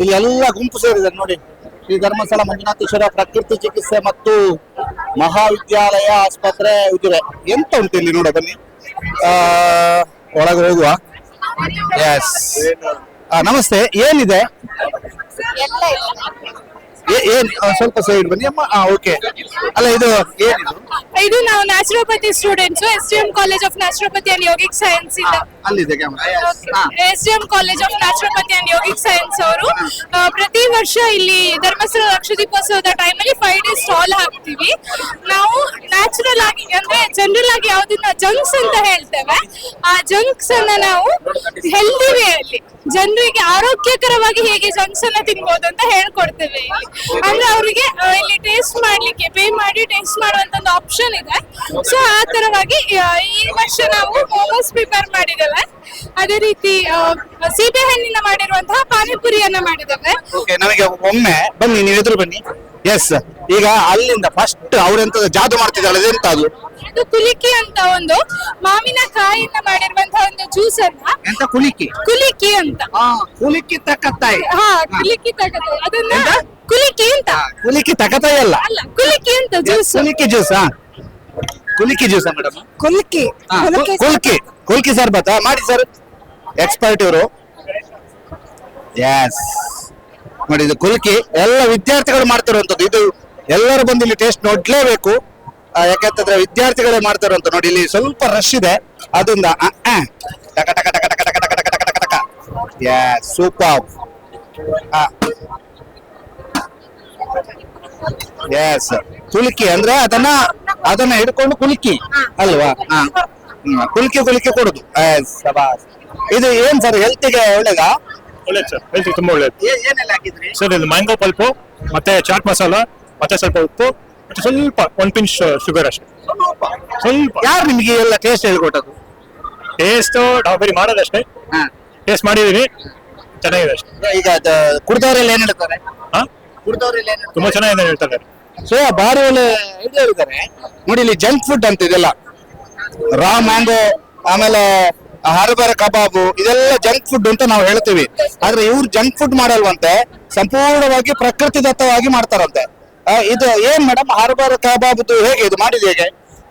ಇಲ್ಲಿ ಎಲ್ಲ ಗುಂಪು ಸೇರಿದೆ ನೋಡಿ. ಶ್ರೀ ಧರ್ಮಸ್ಥಳ ಮಂಜುನಾಥೇಶ್ವರ ಪ್ರಕೃತಿ ಚಿಕಿತ್ಸೆ ಮತ್ತು ಮಹಾವಿದ್ಯಾಲಯ ಆಸ್ಪತ್ರೆ ಇದಿವೆ. ಎಂತ ಉಂಟು ಇಲ್ಲಿ ನೋಡ ಬನ್ನಿ? ಆ, ಒಳಗೆ ಹೋಗುವ? ಎಸ್ ನಮಸ್ತೆ. ಏನಿದೆ? ಏನ್ ಆ, ಸ್ವಲ್ಪ ಸೈಡ್ ಬನ್ನಿ. ಅಮ್ಮ ಓಕೆ ಅಲ್ಲ ಇದು ಏನಿದು? ಇದು ನಾವು naturopathy students S D M college of naturopathy and yogic science ಇಂದ. ಅಲ್ಲಿದೆ camera S D M college of naturopathy and yogic science ಅವರು ಪ್ರತಿ ವರ್ಷ ಇಲ್ಲಿ ಧರ್ಮಸ್ಥಳ ಲಕ್ಷದೀಪೋತ್ಸವದ ಟೈಮಲ್ಲಿ ಫೈವ್ ಡೇಸ್ ಸ್ಟಾಲ್ ಹಾಕ್ತೀವಿ. ನಾವು ನ್ಯಾಚುರಲ್ ಆಗಿ ಅಂದ್ರೆ ಜನರಲ್ ಆಗಿ ಯಾವ್ದನ್ನ ಜಂಕ್ಸ್ ಅಂತ ಹೇಳ್ತೇವೆ. ಆ ಜಂಕ್ಸ್ ಅನ್ನ ನಾವು ಹೆಲ್ದಿ ವೇ ಅಲ್ಲಿ ಜನರಿಗೆ ಆರೋಗ್ಯಕರವಾಗಿ ಹೇಗೆ ಜಂಕ್ಸ್ ಅನ್ನ ತಿನ್ಬೋದು ಅಂತ ಹೇಳ್ಕೊಡ್ತೇವೆ ಇಲ್ಲಿ. ಅಂದ್ರೆ ಅವರಿಗೆ ಇಲ್ಲಿ ಟೇಸ್ಟ್ ಮಾಡ್ಲಿಕ್ಕೆ ಪೇ ಮಾಡಿ ಟೇಸ್ಟ್ ಮಾಡುವಂತ ಒಂದು ಆಪ್ಷನ್ ಇದೆ. ಸೊ ಆ ತರವಾಗಿ ಈ ವರ್ಷ ನಾವು ಮೋಮೋಸ್ ಪ್ರಿಪೇರ್ ಮಾಡಿದ್ದೇವೆ. ಅದೇ ರೀತಿ ಸೀಬೆ ಹಣ್ಣಿನ ಮಾಡಿರುವಂತಹ ಪಾನಿಪುರಿಯನ್ನ ಮಾಡಿದ್ದೇವೆ. ಓಕೆ ನನಗೆ ಒಮ್ಮೆ ಬನ್ನಿ ನೀವು ಎದುರು ಬನ್ನಿ. ಎಸ್ ಈಗ ಅಲ್ಲಿಂದ ಫಸ್ಟ್ ಅವ್ರೆಂತ ಜಾದು ಮಾಡ್ತಿದ್ದಾಳೆ ಅದೆಂತ ಅದು ಅದು ಕುಲಿಕಿ ಅಂತ ಒಂದು ಮಾವಿನಕಾಯಿಯಿಂದ ಮಾಡಿರುವಂತಹ ಒಂದು ಜ್ಯೂಸ್ ಅನ್ನ ಎಂತ ಕುಲಿಕಿ? ಕುಲಿಕಿ ಅಂತ. ಕುಲಿಕಿ ತಕ್ಕತ್ತಾಯಿ ಹಾ ಕುಲಿಕಿ ತಗದು ಅದನ್ನ ಕುಲಿಕಿ ಅಂತ. ಕುಲಿಕಿ ತಕತಾಯಿ ಅಲ್ಲ. ಅಲ್ಲ ಕುಲಿಕಿ ಅಂತ ಜ್ಯೂಸ್ ಕುಲಿಕಿ ಜ್ಯೂಸ್ ಕುಲಿಕಿ ಜ್ಯೂಸ್ ಮೇಡಮ್ ಕುಲಿಕಿ. ಕುಲ್ಕಿ ಕುಲ್ಕಿ. ಸರ್ಬತ್ ಆ, ಮಾಡಿ ಸರ್ ಎಕ್ಸ್ಪರ್ಟ್ ಇವರು. ಎಸ್ ನೋಡಿ ಇದು ಕುಲ್ಕಿ. ಎಲ್ಲ ವಿದ್ಯಾರ್ಥಿಗಳು ಮಾಡ್ತಿರುವಂತದ್ದು ಇದು ಎಲ್ಲರೂ ಬಂದು ಇಲ್ಲಿ ಟೇಸ್ಟ್ ನೋಡ್ಲೇಬೇಕು. ಆ, ಯಾಕಂತಂದ್ರೆ ವಿದ್ಯಾರ್ಥಿಗಳೇ ಮಾಡ್ತಾರಂತ ನೋಡಿ ಇಲ್ಲಿ ಸ್ವಲ್ಪ ರಶ್ ಇದೆ. ಅದೊಂದು. ಟಕ ಟಕ ಟಕ ಟಕ ಟಕ ಟಕ ಟಕ ಟಕ ಟಕ. Yes super. ಎಸ್ ಕುಲ್ಕಿ ಅಂದ್ರೆ ಅದನ್ನ ಅದನ್ನ ಹಿಡ್ಕೊಂಡು ಕುಲ್ಕಿ. ಅಲ್ವಾ. ಕುಲ್ಕಿ ಕುಲ್ಕಿ ಕೊಡುದು. ಇದು ಏನ್ ಸರ್ ಹೆಲ್ತ್ಗೆ ಒಳ್ಳೇದಾ? ಒಳ್ಳೇದು ಸರ್ ಹೆಲ್ತ್ ತುಂಬಾ ಒಳ್ಳೇದು. ಏನೆಲ್ಲ ಹಾಕಿದ್ರಿ? ಸರ್ ಇದು ಮ್ಯಾಂಗೋ ಪಲ್ಪು ಮತ್ತೆ ಚಾಟ್ ಮಸಾಲ ಮತ್ತೆ ಸ್ವಲ್ಪ ಉಪ್ಪು ಸ್ವಲ್ಪ ಒಂದ್ ಪಿಂಚ್ ಶುಗರ್ ಅಷ್ಟೇ. ಸ್ವಲ್ಪ. ಯಾರು ನಿಮ್ಗೆ ಎಲ್ಲ ಟೇಸ್ಟ್ ಹೇಳ್ಕೊಟ್ಟದ್ದು? ಟೇಸ್ಟ್ ನಾವು ಬರೀ ಮಾಡೋದಷ್ಟೇ. ಹಾ. ಟೇಸ್ಟ್ ಮಾಡಿದೀವಿ. ಚೆನ್ನಾಗಿದೆ ಅಷ್ಟೇ. ಈಗ ಅದ- ಕುಡ್ದವ್ರೆಲ್ಲ ಏನ್ ಹೇಳ್ತಾರೆ? ಹಾ? ಕುಡ್ದವ್ರೆಲ್ಲ ಏನ್ ಹೇಳ್ತಾರೆ? ತುಂಬಾ ಚೆನ್ನಾಗಿದೆ ಹೇಳ್ತಾರೆ. ಸೊ ಬಾರಿ ಒಳ್ಳೆ ಐಡಿಯಾ ಇದ್ದಾರೆ ನೋಡಿ ಇಲ್ಲಿ ಜಂಕ್ ಫುಡ್ ಅಂತ ಇದೆಲ್ಲ. ರಾ ಮ್ಯಾಂಗೋ ಆಮೇಲೆ ಹರಬರ ಕಬಾಬು ಇದೆಲ್ಲ ಜಂಕ್ ಫುಡ್ ಅಂತ ನಾವು ಹೇಳ್ತೀವಿ. ಆದ್ರೆ ಇವ್ರು ಜಂಕ್ ಫುಡ್ ಮಾಡಲ್ವಂತೆ ಸಂಪೂರ್ಣವಾಗಿ ಪ್ರಕೃತಿ ದತ್ತವಾಗಿ ಮಾಡ್ತಾರಂತೆ. ಇದು ಏನ್ ಮೇಡಮ್ ಹರ್ಬರ್ ಕಬಾಬ್ದು ಹೇಗೆ ಇದು ಮಾಡಿದ ಹೇಗೆ?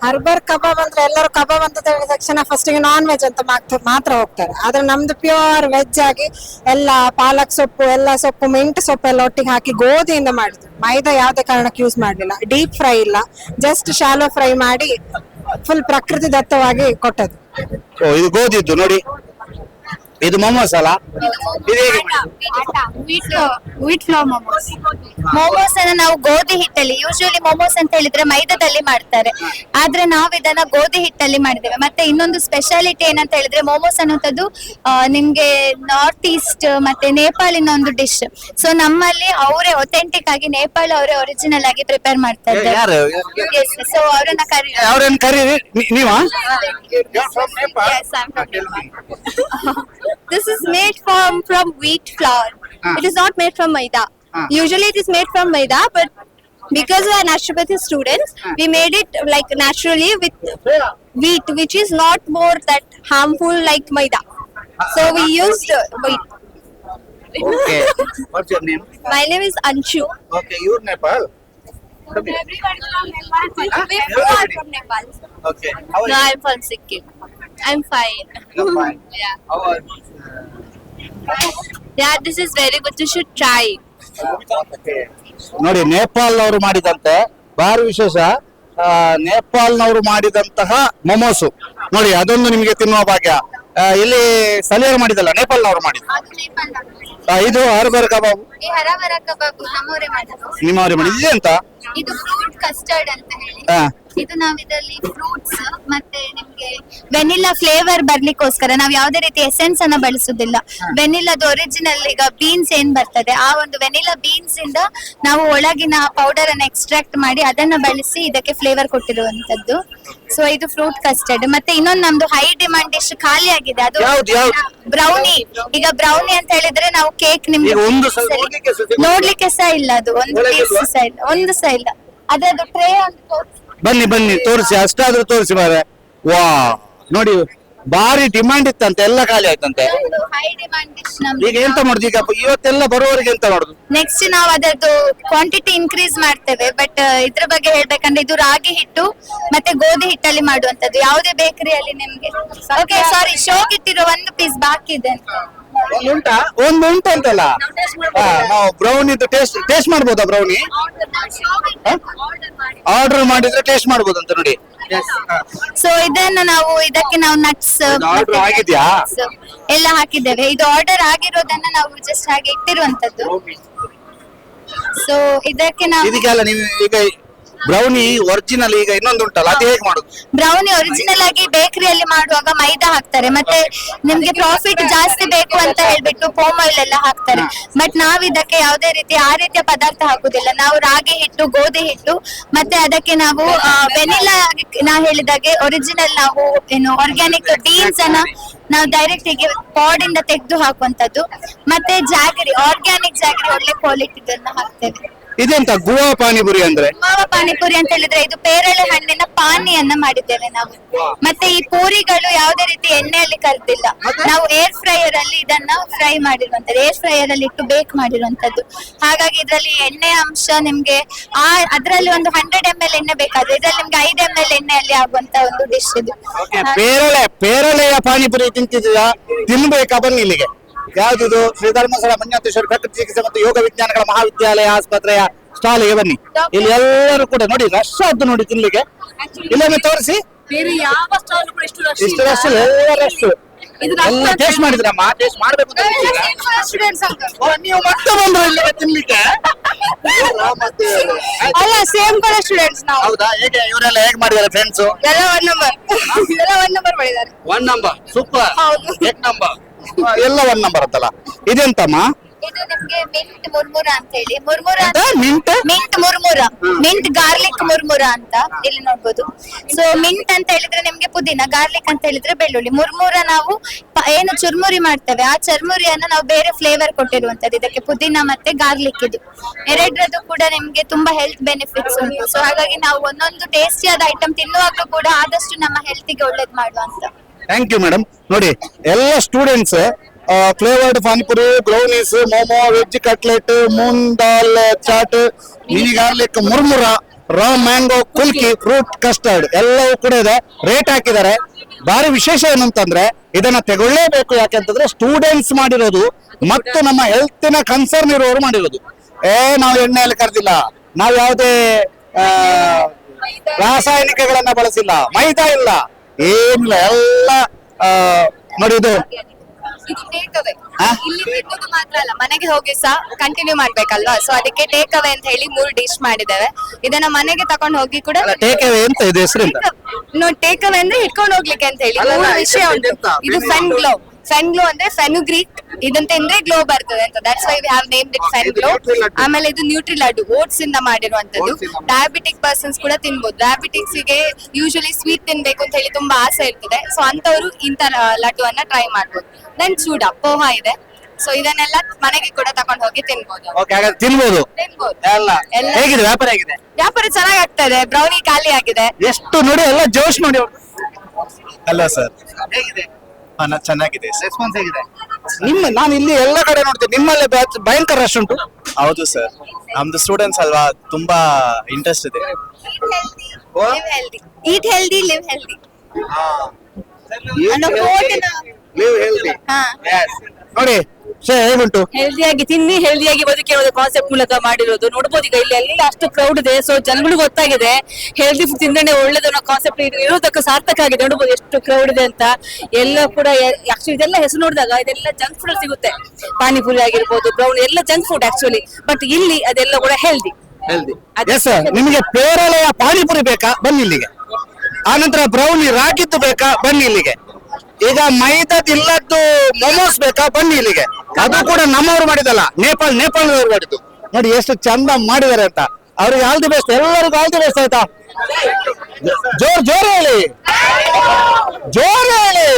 ಹರ್ಬರ್ ಕಬಾಬ್ ಅಂದ್ರೆ ಎಲ್ಲರೂ ಕಬಾಬ್ ಅಂತ ಹೇಳಿದ ತಕ್ಷಣ ಫಸ್ಟ್ಗೆ ನಾನ್ ವೆಜ್ ಅಂತ ಮಾತ್ರ ಮಾತ್ರ ಹೋಗ್ತಾರೆ. ಆದ್ರೆ ನಮ್ದು ಪ್ಯೂರ್ ವೆಜ್ ಆಗಿ ಎಲ್ಲ ಪಾಲಕ್ ಸೊಪ್ಪು ಎಲ್ಲ ಸೊಪ್ಪು ಮಿಂಟ್ ಸೊಪ್ಪು ಎಲ್ಲ ಒಟ್ಟಿಗೆ ಹಾಕಿ ಗೋಧಿಯಿಂದ ಮಾಡಿದ್ರು ಮೈದಾ ಯಾವ್ದೇ ಕಾರಣಕ್ಕೆ ಯೂಸ್ ಮಾಡಲಿಲ್ಲ. ಡೀಪ್ ಫ್ರೈ ಇಲ್ಲ. ಜಸ್ಟ್ ಶಾಲೋ ಫ್ರೈ ಮಾಡಿ ಫುಲ್ ಪ್ರಕೃತಿ ದತ್ತವಾಗಿ ಕೊಟ್ಟದ್ದು. ಓ ಇದು ಗೋಧಿದ್ದು ನೋಡಿ. ಇದು ಮೊಮೋಸ್ ಅಲ್ಲ? ಇದು ಹೇಗೆ ಮೊಮೋಸ್ ಮೊಮೋಸ್ ಅನ್ನ ನಾವು ಗೋಧಿ ಹಿಟ್ಟಲ್ಲಿ ಯೂಶುವಲಿ ಮೊಮೋಸ್ ಅಂತ ಹೇಳಿದ್ರೆ ಮೈದಾದಲ್ಲಿ ಮಾಡ್ತಾರೆ. ಆದ್ರೆ ನಾವು ಇದನ್ನ ಗೋಧಿ ಹಿಟ್ಟಲ್ಲಿ ಮಾಡಿದ್ದೇವೆ. ಮತ್ತೆ ಇನ್ನೊಂದು ಸ್ಪೆಷಾಲಿಟಿ ಏನಂತ ಹೇಳಿದ್ರೆ ಮೊಮೋಸ್ ಅನ್ನುವಂಥದ್ದು ಆ, ನಿಮ್ಗೆ ನಾರ್ತ್ ಈಸ್ಟ್ ಮತ್ತೆ ನೇಪಾಳಿನ ಒಂದು ಡಿಶ್ ಸೊ ನಮ್ಮಲ್ಲಿ ಅವರೇ ಒಥೆಂಟಿಕ್ ಆಗಿ ನೇಪಾಳ ಅವರೇ ಒರಿಜಿನಲ್ ಆಗಿ ಪ್ರಿಪೇರ್ ಮಾಡ್ತಾ ಇದ್ದಾರೆ. ಯಾರು? ಸೊ ಅವರನ್ನ ಕರಿ ಅವ್ರನ್ನ ಕರೀರಿ. ನೀವಾ? Yes, I'm from Nepal. from wheat flour. Ah. It is not made from maida. Ah. Usually it is made from maida, but because we are naturopathy students, ah. we made it like naturally with wheat, which is not more that harmful like maida. So we used wheat. Okay. What's your name? My name is Anshu. Okay, you're Nepal. Come here. Everyone from Nepal. Huh? We are from Nepal. Okay. How are no, you? I'm from Sikkim. I'm fine. You're fine. yeah. How are you? Yeah, this is very good. You should try. ನೋಡಿ ನೇಪಾಲ್ನವರು ಮಾಡಿದಂತೆ ಭಾರಿ ವಿಶೇಷ. ಆ, ನೇಪಾಲ್ನವರು ಮಾಡಿದಂತಹ ಮೊಮೋಸು. ನೋಡಿ ಅದೊಂದು ನಿಮಗೆ ತಿನ್ನುವ ಭಾಗ್ಯ. ಆ, ಇಲ್ಲಿ ಸ್ಥಳೀಯರು ಮಾಡಿದಲ್ಲ ನೇಪಾಲ್ನವರು ಮಾಡಿದ ಅದು ಆ, ಇದು ಹರ್ಬರ್ ಕಬಾಬ್. ಈ ಹರವರ ಕಬಾಬು ನಮ್ಮವರೇ ಮಾಡೋದು ನಿಮ್ಮವ್ರೆ ಮಾಡಿದ ಇದೆ ಅಂತ ಇದು ಫ್ರೂಟ್ ಕಸ್ಟರ್ಡ್ ಅಂತ ಹೇಳಿ. ಹಾ. ಇದು ನಾವ್ ಇದರಲ್ಲಿ ಫ್ರೂಟ್ಸ್ ಮತ್ತೆ ವೆನಿಲ್ಲಾ ಫ್ಲೇವರ್ ಬರ್ಲಿಕ್ಕೋಸ್ಕರ ನಾವ್ ಯಾವ್ದೇ ರೀತಿ ಎಸೆನ್ಸ್ ಅನ್ನ ಬಳಸುದಿಲ್ಲ. ವೆನಿಲಾದ ಒರಿಜಿನಲ್ ಈಗ ಬೀನ್ಸ್ ಏನ್ ಬರ್ತದೆ ಆ ಒಂದು ವೆನಿಲಾ ಬೀನ್ಸ್ ಇಂದ ನಾವು ಒಳಗಿನ ಪೌಡರ್ ಅನ್ನ ಎಕ್ಸ್ಟ್ರಾಕ್ಟ್ ಮಾಡಿ ಅದನ್ನ ಬಳಸಿ ಇದಕ್ಕೆ ಫ್ಲೇವರ್ ಕೊಟ್ಟಿರುವಂತದ್ದು. ಸೊ ಇದು ಫ್ರೂಟ್ ಕಸ್ಟರ್ಡ್ ಮತ್ತೆ ಇನ್ನೊಂದು ನಮ್ದು ಹೈ ಡಿಮಾಂಡ್ ಡಿಶ್ ಖಾಲಿ ಆಗಿದೆ. ಅದು ಯಾವ್ದು, ಯಾವ್ದು? ಬ್ರೌನಿ ಈಗ ಬ್ರೌನಿ ಅಂತ ಹೇಳಿದ್ರೆ ನಾವು ಕೇಕ್ ನಿಮ್ಗೆ ಈಗ ಒಂದು ಸಲ ನೋಡ್ಲಿಕ್ಕೆ ಸಹ ಸಿಗುದಿಲ್ಲ. ನೋಡ್ಲಿಕ್ಕೆ ಸಹ ಇಲ್ಲ ಅದು. ಒಂದು ಪೀಸ್ ಒಳಗಿಲ್ವಾ? ಸಹ ಇಲ್ಲ. ಒಂದು ಸಹ ಇಲ್ಲ. ಅದ್ರದ್ದು ಟ್ರೇ ಅಂತ ತೋರ್ಸಿ. ಬನ್ನಿ ಬನ್ನಿ ತೋರಿಸಿ. ಅಷ್ಟಾದ್ರೂ ತೋರಿಸಿ ಮಾರೆ ವಾ ನೋಡಿ ಭಾರಿ ಡಿಮಾಂಡ್ ಇತ್ತಂತೆ ಎಲ್ಲ ಖಾಲಿ ಆಯ್ತಂತೆ. ಹೈ ಡಿಮಾಂಡ್ ಡಿಶ್ ಈಗ ಎಂತ ಮಾಡುದು ಈಗ ಇವತ್ತೆಲ್ಲ ಬರುವವರಿಗೆ ಎಂತ ಮಾಡುದು? ನೆಕ್ಸ್ಟ್ ನಾವು ಅದರದ್ದು ಕ್ವಾಂಟಿಟಿ ಇನ್ಕ್ರೀಸ್ ಮಾಡ್ತೇವೆ ಬಟ್ ಇದ್ರ ಬಗ್ಗೆ ಹೇಳ್ಬೇಕಂದ್ರೆ ಇದು ರಾಗಿ ಹಿಟ್ಟು ಮತ್ತೆ ಗೋಧಿ ಹಿಟ್ಟಲ್ಲಿ ಮಾಡುವಂತದ್ದು ಯಾವುದೇ ಬೇಕರಿಯಲ್ಲಿ ನಿಮ್ಗೆ? ಓಕೆ ಸಾರಿ ಶೋಕ್ ಇಟ್ಟಿರೋ ಒಂದು ಪೀಸ್ ಬಾಕಿ ಇದೆ ಒಂದು ಉಂಟಾ? ಒಂದು ಉಂಟು ಅಂತಲ್ಲ? ಹಾ, ನಾವು ಬ್ರೌನಿ ಟೇಸ್ಟ್ ಟೇಸ್ಟ್ ಮಾಡ್ಬೋದಾ ಬ್ರೌನಿ ಆರ್ಡರ್ ಮಾಡಿದ್ರೆ ಟೇಸ್ಟ್ ಮಾಡ್ಬೋದಂತ ಅಂತ ನೋಡಿ. ಸೊ ಇದನ್ನ ನಾವು ಇದಕ್ಕೆ ನಾವು ನಟ್ಸ್ ಆಗಿದ್ಯಾ? ಎಲ್ಲ ಹಾಕಿದ್ದೇವೆ. ಇದು ಆರ್ಡರ್ ಆಗಿರೋದನ್ನ ನಾವು ಜಸ್ಟ್ ಹಾಗೆ ಇಟ್ಟಿರುವಂತದ್ದು ಸೊ ಇದಕ್ಕೆ ನಾವು ಇದಕ್ಕೆಲ್ಲ ನೀವು ಈಗ ಬ್ರೌನಿ ಒರಿಜಿನಲ್ ಈಗ ಇನ್ನೊಂದು ಉಂಟಲ್ಲ, ಅದು ಹೇಗೆ ಮಾಡುದು? ಬ್ರೌನಿ ಒರಿಜಿನಲ್ ಆಗಿ ಬೇಕರಿಯಲ್ಲಿ ಮಾಡುವಾಗ ಮೈದಾ ಹಾಕ್ತಾರೆ, ಮತ್ತೆ ನಿಮ್ಗೆ ಪ್ರಾಫಿಟ್ ಜಾಸ್ತಿ ಬೇಕು ಅಂತ ಹೇಳ್ಬಿಟ್ಟು ಪೋಮ್ ಆಯಿಲ್ ಎಲ್ಲ ಹಾಕ್ತಾರೆ. ಬಟ್ ನಾವ್ ಇದಕ್ಕೆ ಯಾವುದೇ ರೀತಿ, ಆ ರೀತಿಯ ಪದಾರ್ಥ ಹಾಕುದಿಲ್ಲ. ನಾವು ರಾಗಿ ಹಿಟ್ಟು, ಗೋಧಿ ಹಿಟ್ಟು, ಮತ್ತೆ ಅದಕ್ಕೆ ನಾವು ವೆನಿಲಾ ನಾ ಹೇಳಿದಾಗೆ ಒರಿಜಿನಲ್ ನಾವು, ಏನು ಆರ್ಗ್ಯಾನಿಕ್ ಬೀನ್ಸ್ ಅನ್ನ ನಾವು ಡೈರೆಕ್ಟ್ ಹೀಗೆ ಪಾಡ್ ಇಂದ ತೆಗೆದು ಹಾಕುವಂತದ್ದು ಮತ್ತೆ ಜಾಗರಿ ಆರ್ಗ್ಯಾನಿಕ್ ಜಾಗರಿ ಒಳ್ಳೆ ಕ್ವಾಲಿಟಿ ಹಾಕ್ತೇವೆ. ಇದೆಂತ ಗುವಾ ಪಾನಿಪುರಿ ಅಂದ್ರೆ? ಮಾವ ಪಾನಿಪುರಿ ಅಂತ ಹೇಳಿದ್ರೆ ಇದು ಪೇರಳೆ ಹಣ್ಣಿನ ಪಾನಿಯನ್ನ ಮಾಡಿದ್ದೇವೆ ನಾವು. ಮತ್ತೆ ಈ ಪೂರಿಗಳು ಯಾವುದೇ ರೀತಿ ಎಣ್ಣೆಯಲ್ಲಿ ಕರ್ದಿಲ್ಲ. ನಾವು ಏರ್ ಫ್ರೈಯರ್ ಅಲ್ಲಿ ಇದನ್ನ ಫ್ರೈ ಮಾಡಿರುವಂತದ್ದು ಏರ್ ಫ್ರೈಯರ್ ಅಲ್ಲಿ ಇಟ್ಟು ಬೇಕ್ ಮಾಡಿರುವಂತದ್ದು ಹಾಗಾಗಿ ಇದರಲ್ಲಿ ಎಣ್ಣೆ ಅಂಶ ನಿಮ್ಗೆ ಆ ಅದ್ರಲ್ಲಿ ಒಂದು ಹಂಡ್ರೆಡ್ ಎಂ ಎಲ್ ಎಣ್ಣೆ ಬೇಕಾದ್ರೆ ಇದ್ರಲ್ಲಿ ನಿಮ್ಗೆ ಐದು ಎಂ ಎಲ್ ಎಣ್ಣೆಯಲ್ಲಿ ಆಗುವಂತ ಒಂದು ಡಿಶ್ ಇದು. ಪೇರಳೆ ಪೇರಳೆಯ ಪಾನಿಪುರಿ ತಿಂತಿದ್ದೀರಾ? ತಿನ್ಬೇಕಾ ಬನ್ನಿ ಇಲ್ಲಿಗೆ. ಯಾವ್ದಿದು? ಶ್ರೀ ಧರ್ಮಸ್ಥಳ ಮಂಜಾತೇಶ್ವರ ಪ್ರಕೃತಿ ಚಿಕಿತ್ಸೆ ಮತ್ತು ಯೋಗ ವಿಜ್ಞಾನಗಳ ಮಹಾವಿದ್ಯಾಲಯ ಆಸ್ಪತ್ರೆಯ ಸ್ಟಾಲಿಗೆ ಬನ್ನಿ. ಇಲ್ಲಿ ಎಲ್ಲರೂ ಕೂಡ ನೋಡಿ ರಶ್ ಆದ್ದು ನೋಡಿ ತಿನ್ಲಿಕ್ಕೆ. ಇಲ್ಲೊಮ್ಮೆ ತೋರಿಸಿ. ಬೇರೆ ಯಾವ ಸ್ಟಾಲ್ ಕೂಡ ಇಷ್ಟು ಇಲ್ಲ. ರಶ್ ಎಲ್ಲ ರಶ್ ಇದು ಎಲ್ಲ ಟೇಸ್ಟ್ ಮಾಡಿದ್ರಮ್ಮ ಟೇಸ್ಟ್ ಮಾಡ್ಬೇಕು ಅಂತ ಇದ್ದೀರಾ? ಸ್ಟೂಡೆಂಟ್ಸ್ ಅಂತ ಓ, ನೀವು ಮತ್ತೆ ಬಂದ್ರು ಇಲ್ಲಿಗೆ ತಿನ್ಲಿಕ್ಕೆ? ಅಲ್ಲ ಸೇಮ್ ಸ್ಟೂಡೆಂಟ್ಸ್ ನಾವು. ಹೌದಾ? ಹೇಗೆ? ಇವರೆಲ್ಲ ಹೇಗೆ ಮಾಡಿದ್ದಾರೆ ಫ್ರೆಂಡ್ಸ್ ಎಲ್ಲ ಒನ್ ನಂಬರ್ ಎಲ್ಲ ಒನ್ ನಂಬರ್ ಮಾಡಿದ್ದಾರೆ. ಒನ್ ನಂಬರ್ ಸೂಪರ್ ಹೌದು. ಏಕ್ ನಂಬರ್ ಎಲ್ಲ ಒನ್ ನಂಬರ್ ಅಂತಲ್ಲ. ಇದೆಂತಮ್ಮ? ಇದು ನಿಮ್ಗೆ ಮಿಂಟ್ ಮುರ್ಮುರ ಅಂತ ಹೇಳಿ ಮುರ್ಮುರ ಅಂತ? mint? Mint murmura. Mint garlic murmura ಅಂತ ಇಲ್ಲಿ ನೋಡ್ಬೋದು. ಸೊ ಮಿಂಟ್ ಅಂತ ಹೇಳಿದ್ರೆ ನಿಮ್ಗೆ ಪುದೀನ ಗಾರ್ಲಿಕ್ ಅಂತ ಹೇಳಿದ್ರೆ ಬೆಳ್ಳುಳ್ಳಿ. ಮುರ್ಮುರ ನಾವು ಪ- ಏನು ಚುರ್ಮುರಿ ಮಾಡ್ತೇವೆ. ಆ ಚುರ್ಮುರಿಯನ್ನ ನಾವು ಬೇರೆ ಫ್ಲೇವರ್ ಕೊಟ್ಟಿರುವಂತದ್ದು ಇದಕ್ಕೆ ಪುದೀನ ಮತ್ತೆ ಗಾರ್ಲಿಕ್ ಇದು. ಎರಡರದ್ದು ಕೂಡ ನಿಮ್ಗೆ ತುಂಬಾ ಹೆಲ್ತ್ ಬೆನಿಫಿಟ್ಸ್ ಉಂಟು. ಸೊ ಹಾಗಾಗಿ ನಾವು ಒಂದೊಂದು ಟೇಸ್ಟಿಯಾದ ಐಟಮ್ ತಿನ್ನುವಾಗ ಕೂಡ ಆದಷ್ಟು ನಮ್ಮ ಹೆಲ್ತಿಗೆ ಒಳ್ಳೇದ್ ಮಾಡುವಂತ. ಥ್ಯಾಂಕ್ ಯು ಮೇಡಮ್ ನೋಡಿ, ಎಲ್ಲ students flavoured panipuri brownies momo veg cutlet moong dal chaat mini garlic murmura raw mango ಕುಲ್ಕಿ fruit custard ಎಲ್ಲವೂ ಕೂಡ ಇದೆ. ರೇಟ್ ಹಾಕಿದ್ದಾರೆ. ಭಾರಿ ವಿಶೇಷ ಏನಂತಂದ್ರೆ, ಇದನ್ನ ತಗೊಳ್ಳೇಬೇಕು ಯಾಕೆಂತಂದ್ರೆ ಸ್ಟೂಡೆಂಟ್ಸ್ ಮಾಡಿರೋದು ಮತ್ತು ನಮ್ಮ ಹೆಲ್ತಿನ ಕನ್ಸರ್ನ್ ಇರುವವರು ಮಾಡಿರೋದು. ಏ, ನಾವು ಎಣ್ಣೆಯಲ್ಲಿ ಕರೆದಿಲ್ಲ. ನಾವು ಯಾವುದೇ ರಾಸಾಯನಿಕಗಳನ್ನ ಬಳಸಿಲ್ಲ. ಮೈದಾ ಇಲ್ಲ. ಏನಿಲ್ಲ ಎಲ್ಲ ನೋಡಿ ಇದು. ಇದು ಟೇಕ್ ಅವೇ ಇಲ್ಲಿ ತಿನ್ನೋದು ಮಾತ್ರ ಅಲ್ಲ ಮನೆಗೆ ಹೋಗಿ ಸಹ ಕಂಟಿನ್ಯೂ ಮಾಡ್ಬೇಕಲ್ವಾ? ಸೊ ಅದಕ್ಕೆ ಟೇಕ್ ಅವೇ ಅಂತ ಹೇಳಿ ಮೂರು ಡಿಶ್ ಮಾಡಿದ್ದೇವೆ. ಇದನ್ನ ಮನೆಗೆ ತಕೊಂಡು ಹೋಗಿ ಕೂಡ ಟೇಕ್ ಅವೇ ಅಂತ ಇದು ಹೆಸರಿಂದ. ನೋ ಟೇಕ್ ಅವೇ ಅಂದ್ರೆ ಇಟ್ಕೊಂಡು ಹೋಗ್ಲಿಕ್ಕೆ ಅಂತ ಹೇಳಿ. ಮೂರು ವಿಷಯ ಉಂಟು. ಇದು ಸನ್ ಫೆನ್ ಯಾವ್ದು? ಗ್ಲೋ ಫೆನ್ ಗ್ಲೋ ಅಂದ್ರೆ ಫೆನುಗ್ರೀಕ್ ಇದಂತ ಅಂದ್ರೆ ಗ್ಲೋ ಬರ್ತದೆ ಅಂತ. That's why we have named it Fen glow ಆಮೇಲೆ ಇದು ನ್ಯೂಟ್ರಿ ಲಡ್ಡು ಓಟ್ಸ್ ಇಂದ ಮಾಡಿರುವಂತದ್ದು. ಡಯಾಬಿಟಿಕ್ ಪರ್ಸನ್ಸ್ ಕೂಡ ತಿನ್ಬೋದು. ಡಯಾಬಿಟಿಕ್ಸ್ಗೆ ಯೂಶಲಿ ಸ್ವೀಟ್ ತಿನ್ಬೇಕು ಅಂತ ಹೇಳಿ ತುಂಬಾ ಆಸೆ ಇರ್ತದೆ. ಸೊ ಅಂತವರು ಇಂತ ಲಡ್ಡುವನ್ನ ಟ್ರೈ ಮಾಡ್ಬೋದು. ದೆನ್ ಚೂಡ ಪೋಹ ಇದೆ. ಸೊ ಇದನ್ನೆಲ್ಲ ಮನೆಗೆ ಕೂಡ ತಕೊಂಡು ಹೋಗಿ ತಿನ್ಬೋದು. ಓಕೆ ಹಾಗಾದ್ರೆ ತಿನ್ಬೋದು. ತಿನ್ಬೋದು. ಎಲ್ಲ. ಎಲ್ಲ. ಹೇಗಿದೆ ವ್ಯಾಪಾರ ಹೇಗಿದೆ? ವ್ಯಾಪಾರ ಚೆನ್ನಾಗಿ ಆಗ್ತದೆ ಬ್ರೌನಿ ಖಾಲಿ ಆಗಿದೆ. ಎಷ್ಟು ನೋಡಿ ಎಲ್ಲ ಜೋಶ್ ನೋಡಿ. ಅಲ್ಲ ಸರ್. ಹೇಗಿದೆ? ಚೆನ್ನಾಗಿದೆ. ರೆಸ್ಪಾನ್ಸ್ ಹೇಗಿದೆ? ನಿಮ್ಮ ನಾನು ಇಲ್ಲಿ ಎಲ್ಲ ಕಡೆ ನೋಡ್ತೇನೆ. ನಿಮ್ಮಲ್ಲೇ ಬ್ಯಾಚ್ ಭಯಂಕರ ರಶ್ ಉಂಟು. ಹೌದು ಸರ್ ನಮ್ದು ಸ್ಟೂಡೆಂಟ್ಸ್ ಅಲ್ವಾ ತುಂಬಾ ಇಂಟ್ರೆಸ್ಟ್ ಇದೆ. ಈಟ್ ಹೆಲ್ದಿ ಲಿವ್ ಹೆಲ್ದಿ ಅನ್ನೋ quote ನ-. ಹಾ. ನೋಡಿ ಶೇ ಹೇಗುಂಟು? ಹೆಲ್ದಿಯಾಗಿ ತಿನ್ನಿ ಹೆಲ್ದಿಯಾಗಿ ಬದುಕಿ ಒಂದು ಕಾನ್ಸೆಪ್ಟ್ ಮೂಲಕ ಮಾಡಿರೋದು. ನೋಡ್ಬೋದು ಈಗ ಇಲ್ಲಿ ಎಲ್ಲ ಅಷ್ಟು ಕ್ರೌಡ್ ಇದೆ ಸೊ ಜನಗಳು ಗೊತ್ತಾಗಿದೆ. ಹೆಲ್ದಿ ಫುಡ್ ತಿಂದ್ರೆ ಒಳ್ಳೇದು ಅನ್ನೋ ಕಾನ್ಸೆಪ್ಟ್ ಇರೋದಕ್ಕೆ ಸಾರ್ಥಕ ಆಗಿದೆ. ನೋಡ್ಬೋದು ಎಷ್ಟು ಕ್ರೌಡ್ ಇದೆ ಅಂತ. ಎಲ್ಲ ಕೂಡ ಆಕ್ಚುಲಿ ಇದೆಲ್ಲ ಹೆಸರು ನೋಡಿದಾಗ ಇದೆಲ್ಲ ಜಂಕ್ ಫುಡ್ ಸಿಗುತ್ತೆ. ಪಾನಿಪುರಿ ಆಗಿರ್ಬೋದು ಬ್ರೌನ್ ಎಲ್ಲ ಜಂಕ್ ಫುಡ್ ಆಕ್ಚುಲಿ ಬಟ್ ಇಲ್ಲಿ ಅದೆಲ್ಲ ಕೂಡ ಹೆಲ್ದಿ ಹೆಲ್ದಿ ಎಸ್ ನಿಮಗೆ ಪೇರಳೆಯ ಪಾನಿಪುರಿ ಬೇಕಾ? ಬನ್ನಿ ಇಲ್ಲಿಗೆ. ಆನಂತರ ಬ್ರೌನಿ ರಾಗಿದ್ದು ಬೇಕಾ? ಬನ್ನಿ ಇಲ್ಲಿಗೆ. ಈಗ ಮೈದಾದಿಲ್ಲದ್ದು ಮೊಮೋಸ್ ಬೇಕಾ? ಬನ್ನಿ ಇಲ್ಲಿಗೆ. ಅದು ಕೂಡ ನಮ್ಮವ್ರು ಮಾಡಿದಲ್ಲ ನೇಪಾಳ ನೇಪಾಳದವ್ರು ಮಾಡಿದ್ದು. ನೋಡಿ ಎಷ್ಟು ಚಂದ ಮಾಡಿದ್ದಾರೆ ಅಂತ. ಅವ್ರಿಗೆ ಆಲ್ ದಿ ಬೆಸ್ಟ್ ಎಲ್ಲರಿಗೂ ಆಲ್ ದಿ ಬೆಸ್ಟ್ ಆಯ್ತಾ? ಜೋರ್ ಜೋರ್ ಹೇಳಿ. ಜೋರ್ ಹೇಳಿ.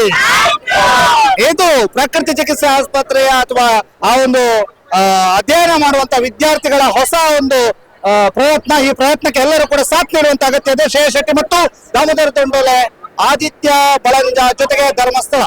ಇದು ಪ್ರಕೃತಿ ಚಿಕಿತ್ಸಾ ಆಸ್ಪತ್ರೆಯ ಅಥವಾ ಆ ಒಂದು ಅಧ್ಯಯನ ಮಾಡುವಂತ ವಿದ್ಯಾರ್ಥಿಗಳ ಹೊಸ ಒಂದು ಪ್ರಯತ್ನ, ಈ ಪ್ರಯತ್ನಕ್ಕೆ ಎಲ್ಲರೂ ಕೂಡ ಸಾಥ್ ನೀಡುವಂತ ಅಗತ್ಯ ಇದೆ ಶೆಟ್ಟಿ ಮತ್ತು ದಾಮೋದರ ತೊಂಡೋಲೆ. ಆದಿತ್ಯ ಬಳಂಜ ಜೊತೆಗೆ ಧರ್ಮಸ್ಥಳ.